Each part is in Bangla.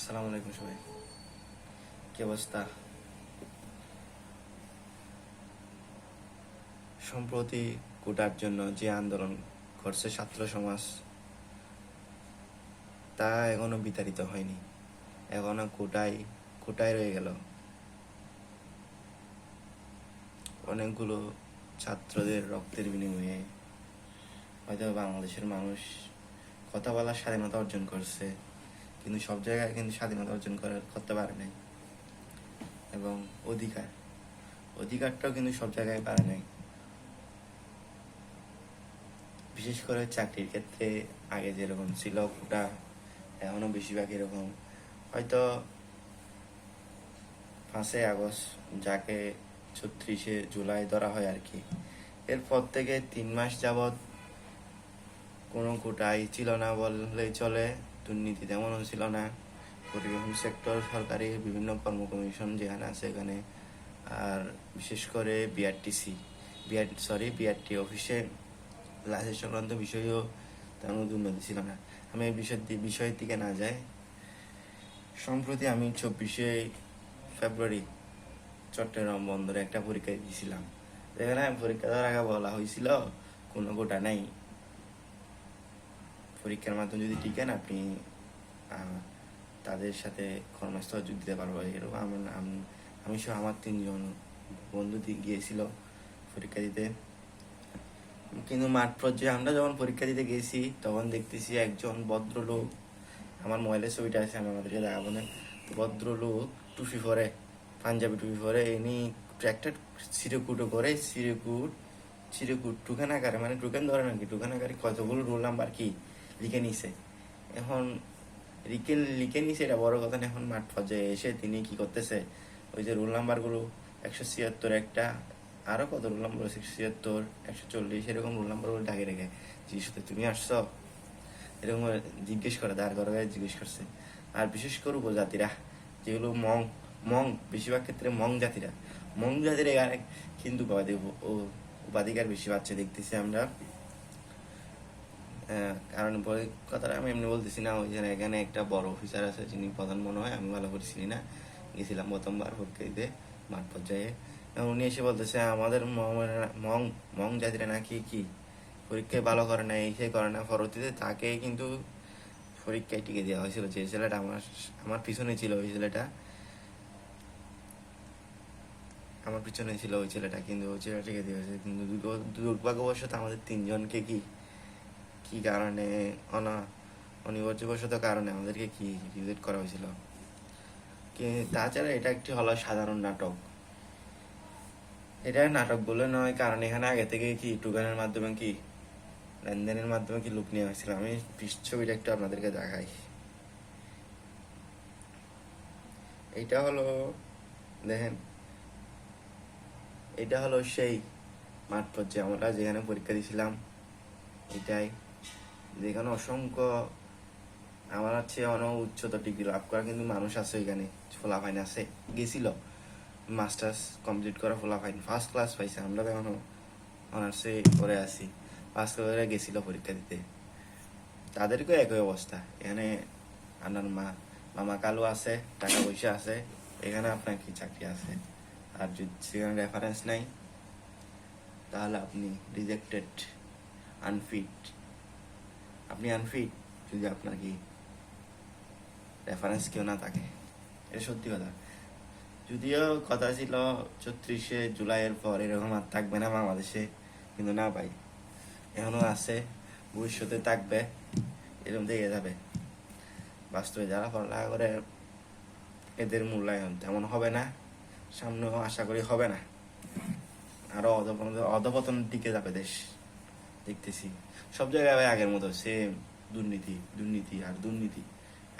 আসসালামু আলাইকুম সবাই। কি অবস্থা? সম্প্রতি কোটার জন্য যে আন্দোলন করছে ছাত্র সমাজ, তা এখনও বিতাড়িত হয়নি। এখনও কোটায় কোটায় রয়ে গেল। অনেকগুলো ছাত্রদের রক্তের বিনিময়ে হয়তো বাংলাদেশের মানুষ কথা বলার স্বাধীনতা অর্জন করছে। কিন্তু সব জায়গায় কিন্তু স্বাধীনতা অর্জন করতে পারে নাই। এবং অধিকার, অধিকারটাও কিন্তু সব জায়গায় পারে নাই। বিশেষ করে চাকরির ক্ষেত্রে আগে যেরকম ছিল কোটা এখনও বেশিরভাগ এরকম। হয়তো পাঁচই আগস্ট যাকে ছত্রিশে জুলাই ধরা হয় আর কি, এরপর থেকে তিন মাস যাবৎ কোনো কোটাই ছিল না বললেই চলে। দুর্নীতি তেমন ছিল না। পরিবহন সেক্টর সরকারি বিভিন্ন কর্ম কমিশন যেখানে আছে এখানে। আর বিশেষ করে বিআরটিসি বিআর সরি বিআরটি অফিসে লাইসেন্স সংক্রান্ত বিষয়েও তেমন দুর্নীতি ছিল না। আমি এই বিষয় বিষয়ের দিকে না যাই। সম্প্রতি আমি চব্বিশে ফেব্রুয়ারি চট্টগ্রাম বন্দরে একটা পরীক্ষা দিয়েছিলাম। এখানে পরীক্ষা দেওয়ার আগে বলা হয়েছিল কোনো গোটা নাই। পরীক্ষার মাধ্যমে যদি টিকেন আপনি তাদের সাথে কর্মস্থলে যোগ দিতে পারব। এরকম আমার- আমি সহ আমার তিনজন বন্ধু গিয়েছিল পরীক্ষা দিতে। কিন্তু মাঠ পর্যায়ে আমরা যখন পরীক্ষা দিতে গেছি, তখন দেখতেছি একজন ভদ্রলোক, আমার মোবাইলের ছবিটা আছে, আমি আমাদেরকে দেখাবো না। ভদ্রলোক টুপি পরে, পাঞ্জাবি টুপি পরে, এনি ট্র্যাক্টর চিরকুটো করে চিরকুট চিরকুট টুকান আকারে মানে টুকান ধরে নাকি টুকান আকারে কতগুলো রোল নাম্বার কি? লিখে নিছে। এখন লিখে লিখে নিছে এটা বড় কথা না, এখন মাঠ পর্যায়ে এসে তিনি কি করতেছে? ওই যে রোল নাম্বারগুলো, একশো ছিয়াত্তর একটা, আরও কত রোল নাম্বার একশো ছিয়াত্তর, একশো চল্লিশ, এরকম রোল নাম্বারগুলো ঢাকে রেখে জিজ্ঞেস তুমি আসছো? এরকম জিজ্ঞেস করে, দাঁড় করে জিজ্ঞেস করছে। আর বিশেষ করে উপজাতিরা, যেগুলো মং মং, বেশিরভাগ ক্ষেত্রে মং জাতিরা। মং জাতির কিন্তু উপাধি উপাধিকার বেশি পাচ্ছে, দেখতেছি আমরা। কারণ বই কথাটা আমি এমনি বলতেছি না, ওই যে এখানে একটা বড় অফিসার আছে যিনি প্রধান মনে হয়, আমি ভালো করে চিনি না। গেছিলাম প্রথমবার দিতে মাঠ পর্যায়ে। উনি এসে বলতেছে, আমাদের মং- মং জাতিরা নাকি কি পরীক্ষায় ভালো করে না এই সে করে না। পরবর্তীতে তাকে কিন্তু পরীক্ষায় টিকে দেওয়া হয়েছিল, যে ছেলেটা আমার আমার পিছনে ছিল ওই ছেলেটা। আমার পিছনে ছিল ওই ছেলেটা, কিন্তু ওই ছেলেটা টিকে দেওয়া হয়েছে। কিন্তু দুর্ভাগ্যবশত আমাদের তিনজনকে কি কি কারণে? অনা, অনিবার্যবশত কারণে আমাদেরকে কি রিজেক্ট করা হয়েছিল? তাছাড়া এটা একটি হলো সাধারণ নাটক। এটা নাটক বলে নয়, কারণ এখানে আগে থেকে কি টুকানের মাধ্যমে কি, লেনদেনের মাধ্যমে কি লুক নেওয়া হয়েছিল আমি ছবিটা একটু আপনাদেরকে দেখাই। এটা হলো, দেখেন, এটা হলো সেই মাঠ পর্যায়ে আমরা যেখানে পরীক্ষা দিয়েছিলাম এটাই। যেখানে অসংখ্য আমার হচ্ছে অনেক উচ্চতর ডিগ্রি লাভ করা, কিন্তু মানুষ আছে এখানে ফলাফাইন আছে। গেছিল মাস্টার্স কমপ্লিট করা ফলাফাইন ফার্স্ট ক্লাস পাইছে। আমরা তো এখনও অনার্সে করে আছি। ফার্স্ট করে গেছিল পরীক্ষা দিতে। তাদেরকেও একই অবস্থা। এখানে আপনার মা, মামা কালু আছে, টাকা পয়সা আছে, এখানে আপনার কি চাকরি আছে? আর যদি সেখানে রেফারেন্স নাই, তাহলে আপনি রিজেক্টেড আনফিট আপনি আনফিট, যদি আপনার কি রেফারেন্স কেউ না থাকে। এটা সত্যি কথা। যদিও কথা ছিল ছত্রিশে জুলাইয়ের পর এরকম আর থাকবে না বাংলাদেশে, কিন্তু না ভাই, এখনও আছে, ভবিষ্যতে থাকবে, এরকম থেকে যাবে। বাস্তবে যারা পড়ালেখা করে, এদের মূল্যায়ন তেমন হবে না, সামনেও আশা করি হবে না। আরও অধপতন অধপতনের দিকে যাবে দেশ। দেখতেছি। সব জায়গায় আগের মতো সেম দুর্নীতি দুর্নীতি আর দুর্নীতি।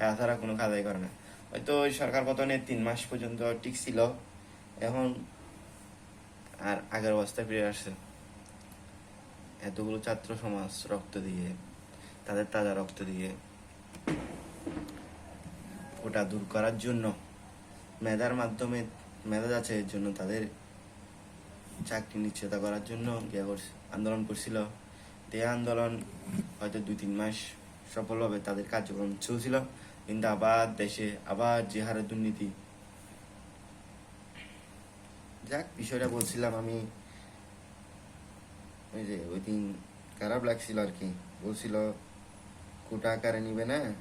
এছাড়া কোনো কাজাই করে না। হয়তো ওই সরকার পতনে তিন মাস পর্যন্ত ঠিক ছিল। এখন আর আগের অবস্থায় ফিরে আসছে। এতগুলো ছাত্র সমাজ রক্ত দিয়ে, তাদের তাজা রক্ত দিয়ে ওটা দূর করার জন্য মেধার মাধ্যমে, মেধা যাচাইয়ের জন্য তাদের চাকরি নিশ্চয়তা করার জন্য আন্দোলন করছিল। এই আন্দোলন হয়তো দুই, তিন মাস সফলভাবে তাদের কার্যক্রম চলছিল। কিন্তু আবার দেশে আবার যে হারে দুর্নীতি। যাক, বিষয়টা বলছিলাম আমি। ওই যে ওই দিন খারাপ লাগছিল আর কি। বলছিল, কোটা আকারে নিবে না,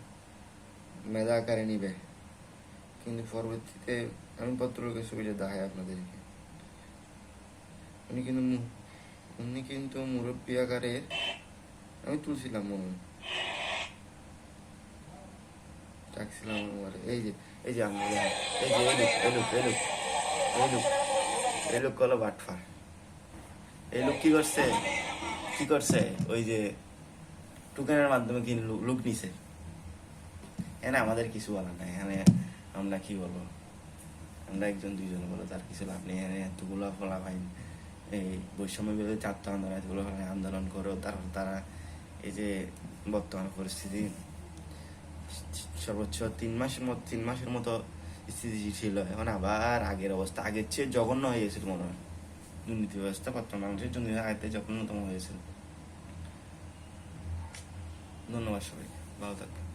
মেধা আকারে নিবে। কিন্তু পরবর্তীতে আমি পত্রকে ছবিটা দেখাই আপনাদেরকে। উনি কিন্তু উনি কিন্তু মুরব্বী আকারের আমি তুলছিলাম এই যে, এই লোক কি করছে? কি করছে? ওই যে টুকানের মাধ্যমে কি লুক নিছে? এখানে আমাদের কিছু বলার নাই এখানে আমরা কি বলব? আমরা একজন দুইজন বলো, তার কিছু লাভ নেই এখানে এতগুলো ফলা ভাই এই বৈষম্য বিরোধী ছাত্র আন্দোলন এতগুলো আন্দোলন করেও তারপর তারা এই যে বর্তমান পরিস্থিতি, সর্বোচ্চ তিন মাসের মতো তিন মাসের মতো স্থিতি ছিল। এখন আবার আগের অবস্থা, আগের চেয়ে জঘন্য হয়ে গেছিল মনে হয়। দুর্নীতি ব্যবস্থা বর্তমান বাংলাদেশের দুর্নীতি আয়তে জঘন্যতম হয়েছিল ধন্যবাদ সবাই ভালো থাকবেন।